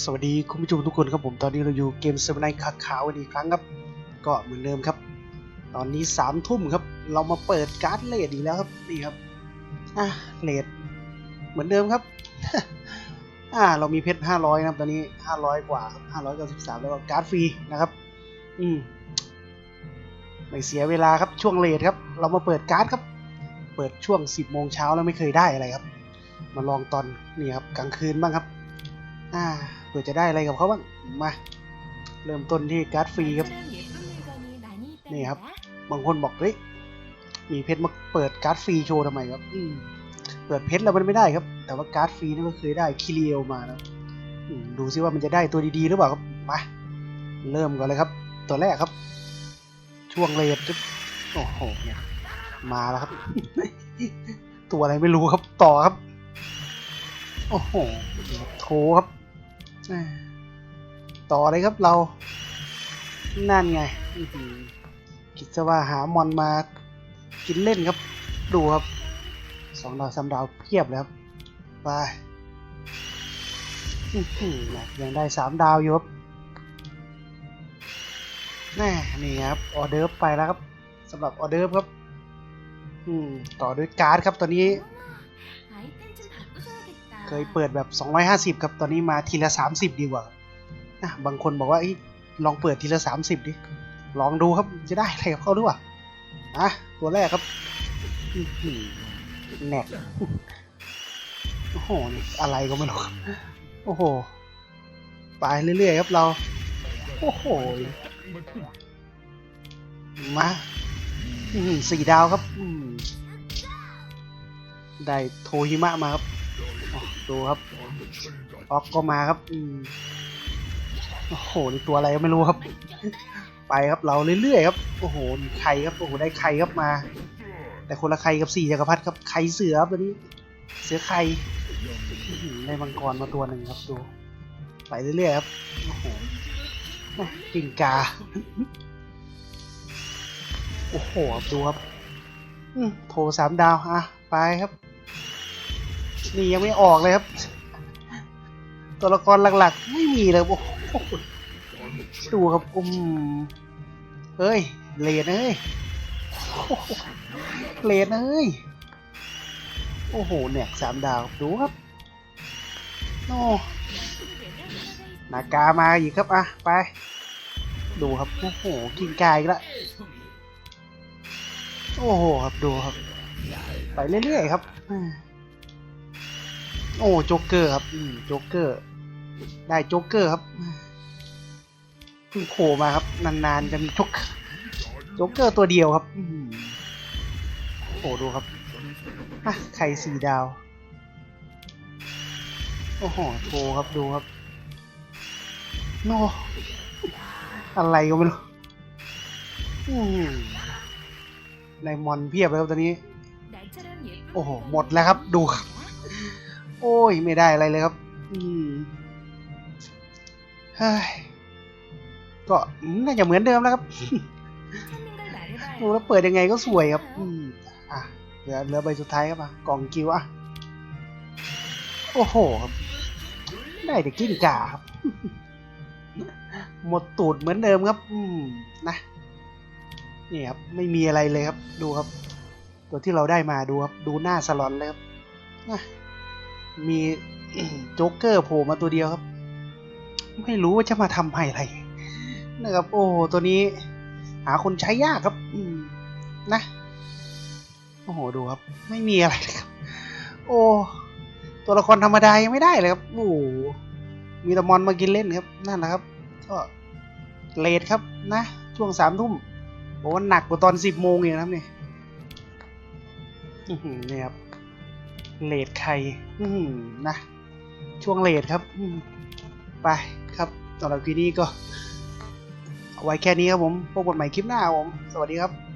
สวัสดีคุณผู้ชมทุกคนครับผมตอนนี้เราอยู่เกมเซเว่นไนท์ขาวกันอีกครั้งครับ ก็เหมือนเดิมครับ ตอนนี้สามทุ่มครับ เรามาเปิดการ์ดเลดอีกแล้วครับนี่ครับอะเลดเหมือนเดิมครับอ่าเรามีเพชรห้าร้อยนะครับ ตอนนี้ห้าร้อยกว่าห้าร้อยเก้าสิบสามแล้วก็การ์ดฟรีนะครับ อืมไม่เสียเวลาครับช่วงเลดครับ เรามาเปิดการ์ดครับ เปิดช่วงสิบโมงเช้าแล้วไม่เคยได้อะไรครับ มาลองตอนนี่ครับกลางคืนบ้างครับ อ่า เผื่อจะได้อะไรกับเขาบ้าง มา เริ่มต้นที่การ์ดฟรีครับ นี่ครับ บางคนบอกเฮ้ยมีเพชรมาเปิดการ์ดฟรีโชว์ทำไมครับอืมเปิดเพชรแล้วมันไม่ได้ครับ แต่ว่าการ์ดฟรีนี่ก็เคยได้คิเรียวมานะอืมดูซิว่ามันจะได้ตัวดีๆหรือเปล่าครับ มา เริ่มก่อนเลยครับ ตัวแรกครับ ช่วงเลดครับโอ้โหเนี่ยมาแล้วครับ ตัวอะไรไม่รู้ครับต่อครับ โอ้โหโถครับ ต่อเลยครับเรา นั่นไงคิดซะว่าหามอนมากินเล่นครับ ดูครับสองดาวสามดาวเพียบเลยครับไปยังได้สามดาวอยู่ครับแน่นี่ครับออเดิร์ฟไปแล้วครับสำหรับออเดิร์ฟครับ อืม ต่อด้วยการ์ดครับตอนนี้ เคยเปิดแบบ 250 ครับ ตอนนี้มาทีละ 30 ดีกว่านะบางคนบอกว่าอลองเปิดทีละ 30 ดิ ลองดูครับ จะได้อะไรกับเขาด้วยอะตัวแรกครับแหนกโอ้โห อะไรก็ไม่รู้ครับ โอ้โห ไปเรื่อยๆครับเรา โอ้โห มาสี่ดาวครับ ได้โทฮิมะมาครับ ดูครับออกก็มาครับโอ้โหนี่ตัวอะไรก็ไม่รู้ครับ ไปครับเราเรื่อยๆครับโอ้โหนี่ไข่ครับโอ้โหได้ไข่ครับมา แต่คนละไข่กับสี่จักรพรรดิครับไข่เสือครับตัวนี้เสือไข่ได้มังกรมาตัวหนึ่งครับดูไปเรื่อยๆครับโอ้โหปิ่งกาโอ้โหครับดูครับโถสามดาวอะไปครับ นี่ยังไม่ออกเลยครับ ตัวละครหลักๆ ไม่มีเลยโอ้โหดูครับอุ้มเฮ้ยเลนเอ้ยโอ้โหเลนเอ้ยโอ้โหเนี่ยสามดาวดูครับโอ้นากามาอีกครับอะไป ดูครับโอ้โหกินกายอีกแล้วโอ้โหครับดูครับ ไปเรื่อยๆครับ โอ้โจ๊กเกอร์ครับอืมโจ๊กเกอร์ ได้โจ๊กเกอร์ครับเพิ่งโผล่มาครับ นานๆจะมีโจ๊กเกอร์โจ๊กเกอร์ตัวเดียวครับอืมโอ้ดูครับอะไข่สี่ดาว โอ้โหโทรครับดูครับ โน อะไรก็ไม่รู้อืมในมอนเพียบเลยครับตอนนี้ โอ้โห หมดแล้วครับดูครับ โอ้ย ไม่ได้อะไรเลยครับ อืมเฮ้ยก็น่าจะเหมือนเดิมแล้วครับดูแล้วเปิดยังไงก็สวยครับ อืมอะเหลือเหลือใบสุดท้ายครับอะกล่องกิวอะ โอ้โหครับได้แต่กิ้งก่าครับ หมดตูดเหมือนเดิมครับ อืมนะนี่ครับไม่มีอะไรเลยครับ ดูครับ ตัวที่เราได้มาดูครับ ดูหน้าสลอนเลยครับนะ มีโจ๊กเกอร์โผล่มาตัวเดียวครับ ไม่รู้ว่าจะมาทำให้อะไรนะครับ โอ้ตัวนี้ หาคนใช้ยากครับนะ โอ้โหดูครับ ไม่มีอะไรเลยครับ โอ้ ตัวละครธรรมดายังไม่ได้เลยครับโอ้มีแตมอนมากินเล่นครับ นั่นแหละครับ ก็เลทครับนะ ช่วงสามทุ่มโอ้หนักกว่าตอนสิบโมงเองนะครับเนี่ยนี่ครับ เลดใคร อืมนะ ช่วงเลดครับไปครับสำหรับคลิปนี้ก็ เอาไว้แค่นี้ครับผมพบกันใหม่คลิปหน้าครับผม สวัสดีครับ